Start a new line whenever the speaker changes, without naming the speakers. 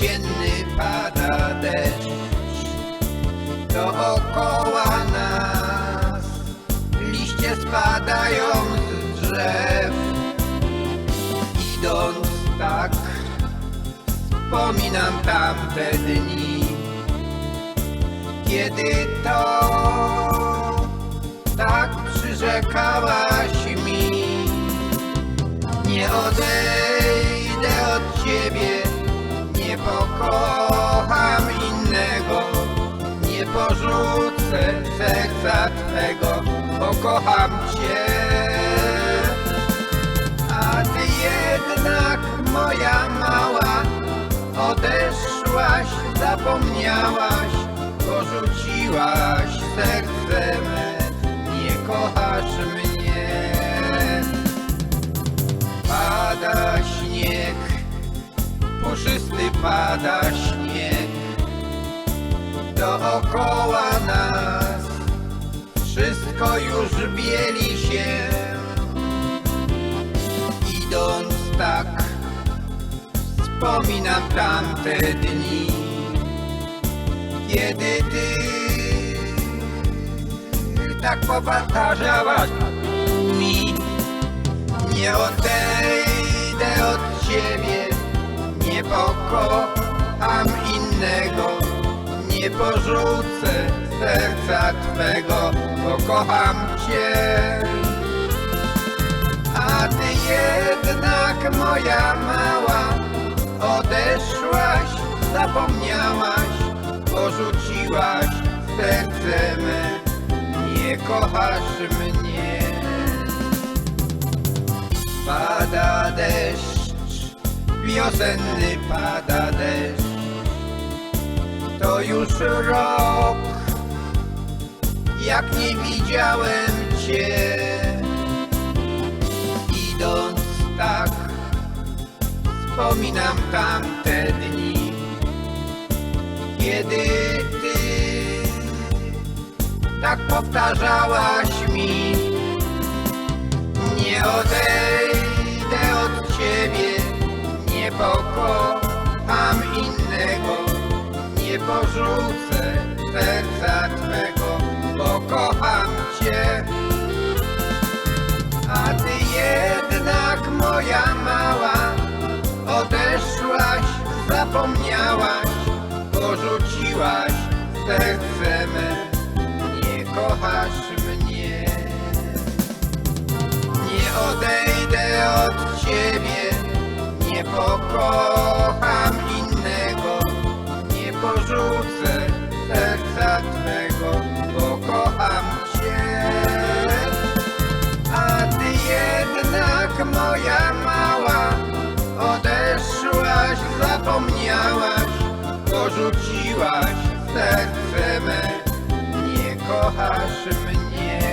jesienny pada deszcz. Dookoła nas liście spadają z drzew. Idąc tak wspominam tamte dni Kiedy to tak przyrzekałaś mi. Nie odejdę od ciebie. Porzucę serca twego Pokocham cię. A ty jednak moja mała Odeszłaś, zapomniałaś Porzuciłaś serce me Nie kochasz mnie. Pada śnieg Puszysty pada śnieg Dookoła nas. Wszystko już bieli się. Idąc tak Wspominam tamte dni. Kiedy ty Tak powtarzałaś mi Nie odejdę od ciebie Nie pokocham innego Nie porzucę serca twego Pokocham cię. A ty jednak moja mała Odeszłaś, zapomniałaś Porzuciłaś serce me. Nie kochasz mnie. Pada deszcz Wiosenny pada deszcz To już rok Jak nie widziałem cię. Idąc tak Wspominam tamte dni Kiedy ty Tak powtarzałaś mi Nie odejdę Porzucę serca twego Bo kocham cię. A ty jednak moja mała Odeszłaś, zapomniałaś Porzuciłaś serce me. Nie kochasz mnie. Nie odejdę od ciebie Nie pokocham Odeszłaś, zapomniałaś Porzuciłaś serce me. Nie kochasz mnie